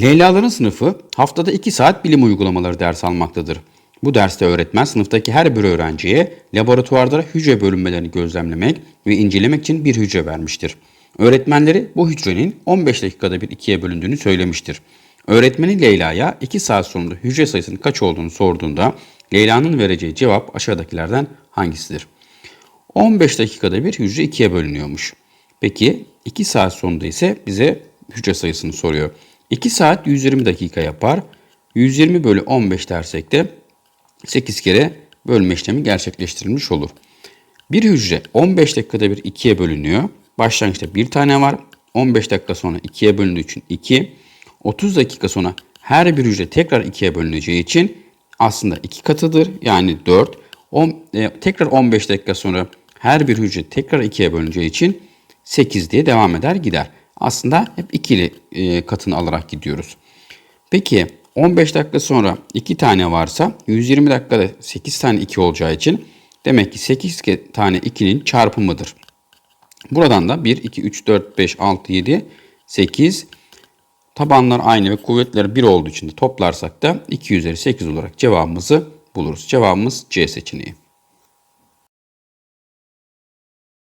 Leyla'ların sınıfı haftada 2 saat bilim uygulamaları ders almaktadır. Bu derste öğretmen sınıftaki her bir öğrenciye laboratuvarda hücre bölünmelerini gözlemlemek ve incelemek için bir hücre vermiştir. Öğretmenleri bu hücrenin 15 dakikada bir ikiye bölündüğünü söylemiştir. Öğretmeni Leyla'ya 2 saat sonunda hücre sayısının kaç olduğunu sorduğunda Leyla'nın vereceği cevap aşağıdakilerden hangisidir? 15 dakikada bir hücre ikiye bölünüyormuş. Peki 2 saat sonunda ise bize hücre sayısını soruyor. 2 saat 120 dakika yapar. 120 bölü 15 dersek de 8 kere bölme işlemi gerçekleştirilmiş olur. Bir hücre 15 dakikada bir ikiye bölünüyor. Başlangıçta bir tane var. 15 dakika sonra ikiye bölündüğü için 2. 30 dakika sonra her bir hücre tekrar ikiye bölüneceği için aslında 2 katıdır. Yani 4. On, e, tekrar 15 dakika sonra her bir hücre tekrar ikiye bölüneceği için 8 diye devam eder gider. Aslında hep ikili e, katını alarak gidiyoruz. Peki 15 dakika sonra 2 tane varsa 120 dakikada 8 tane 2 olacağı için demek ki 8 ke- tane 2'nin çarpımıdır. Buradan da 1, 2, 3, 4, 5, 6, 7, 8 tabanlar aynı ve kuvvetler 1 olduğu için de toplarsak da 2 üzeri 8 olarak cevabımızı buluruz. Cevabımız C seçeneği.